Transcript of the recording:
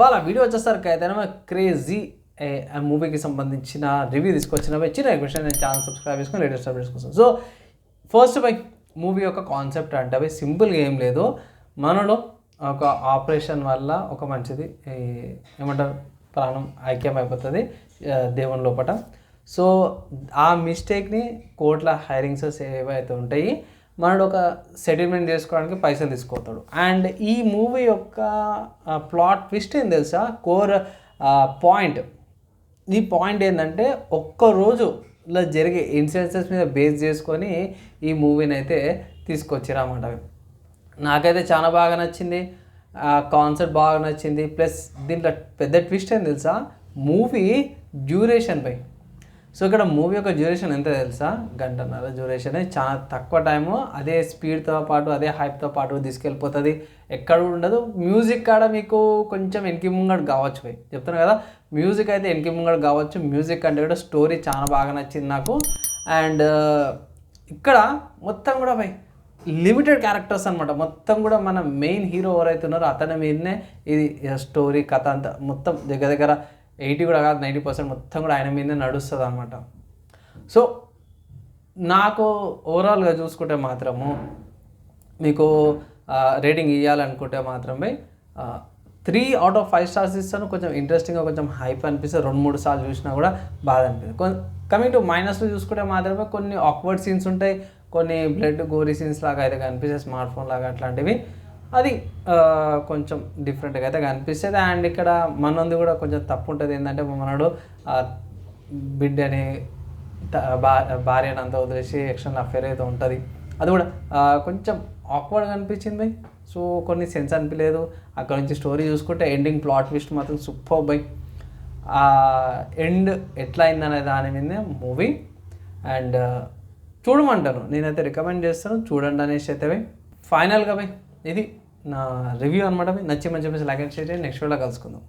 వాళ్ళ వీడియో వచ్చేసరికి అయితే క్రేజీ మూవీకి సంబంధించిన రివ్యూ తీసుకొచ్చిన వచ్చి చిన్న క్వశ్చన్ నేను ఛానల్ సబ్స్క్రైబ్ చేసుకొని లేటెస్ట్ అప్డేట్స్ కోసం. సో ఫస్ట్ బై మూవీ యొక్క కాన్సెప్ట్ అంటే అవి సింపుల్గా ఏం లేదు. మనలో ఒక ఆపరేషన్ వల్ల ఒక మంచిది ఏమంటారు? ప్రాణం ఐక్యం అయిపోతుంది దేవుని లోపట. సో ఆ మిస్టేక్ని కోట్ల హైరింగ్స్ ఏవైతే ఉంటాయి మనడు ఒక సెటిల్మెంట్ చేసుకోవడానికి పైసలు తీసుకోతాడు అండ్ ఈ మూవీ యొక్క ప్లాట్ ట్విస్ట్ ఏం తెలుసా? కోర్ పాయింట్ ఈ పాయింట్ ఏంటంటే ఒక్క ఇలా జరిగే ఇన్సిడెన్సెస్ మీద బేస్ చేసుకొని ఈ మూవీని అయితే తీసుకొచ్చిరన్నమాట. నాకైతే చాలా బాగా నచ్చింది. కాన్సెప్ట్ బాగా నచ్చింది. ప్లస్ దీంట్లో పెద్ద ట్విస్ట్ ఏం తెలుసా? మూవీ డ్యూరేషన్ పై. సో ఇక్కడ మూవీ యొక్క డ్యూరేషన్ ఎంత తెలుసా? గంటన్నర డ్యూరేషన్ చాలా తక్కువ టైము అదే స్పీడ్తో పాటు అదే హైప్తో పాటు తీసుకెళ్ళిపోతుంది. ఎక్కడ ఉండదు. మ్యూజిక్ కాడ మీకు కొంచెం వెనక్కి ముంగడు కావచ్చు పోయి చెప్తాను కదా మ్యూజిక్ అయితే వెనక్కి ముంగడు కావచ్చు. మ్యూజిక్ అంటే కూడా స్టోరీ చాలా బాగా నచ్చింది నాకు. అండ్ uh, ఇక్కడ మొత్తం కూడా పోయి లిమిటెడ్ క్యారెక్టర్స్ అనమాట మొత్తం కూడా మన మెయిన్ హీరో ఎవరైతే ఉన్నారో అతని మీదనే ఇది uh, స్టోరీ కథ అంతా మొత్తం దగ్గర దగ్గర ఎయిటీ కూడా కాదు నైంటీ పర్సెంట్ మొత్తం కూడా ఆయన మీదనే నడుస్తుంది అనమాట సో నాకు ఓవరాల్గా చూసుకుంటే మాత్రము మీకు రేటింగ్ ఇవ్వాలనుకుంటే మాత్రమే three out of five stars ఇస్తాను. కొంచెం ఇంట్రెస్టింగ్గా కొంచెం హైప్ అనిపిస్తుంది రెండు మూడు సార్లు చూసినా కూడా బాధ అనిపిస్తుంది. కమింగ్ టు మైనస్లో చూసుకుంటే మాత్రమే కొన్ని ఆక్వర్డ్ సీన్స్ ఉంటాయి. కొన్ని బ్లడ్ గోరీ సీన్స్ లాగా అయితే కనిపిస్తాయి స్మార్ట్ ఫోన్ లాగా అట్లాంటివి. అది కొంచెం డిఫరెంట్గా అయితే కనిపిస్తుంది. అండ్ ఇక్కడ మనది కూడా కొంచెం తప్పు ఉంటుంది ఏంటంటే మనడు బిడ్డని భార్యను అంతా వదిలేసి ఎక్స్టర్నల్ అఫేర్ అయితే ఉంటుంది. అది కూడా కొంచెం ఆక్వర్డ్గా అనిపించింది. సో కొన్ని సెన్స్ అనిపించలేదు అక్కడ నుంచి స్టోరీ చూసుకుంటే ఎండింగ్ ప్లాట్ ట్విస్ట్ మాత్రం సూపర్ బై ఎండ్ ఎట్లా అయిందనే దాని మీదే మూవీ అండ్ చూడమంటాను. నేనైతే రికమెండ్ చేస్తాను. చూడండి అనేసి అయితే ఫైనల్గా బై ఇది నా రివ్యూ అనమాట బై నచ్చి మంచి మంచి లైక్ అండ్ షేర్ చేయండి. నెక్స్ట్ వీడియోలో కలుసుకుందాం.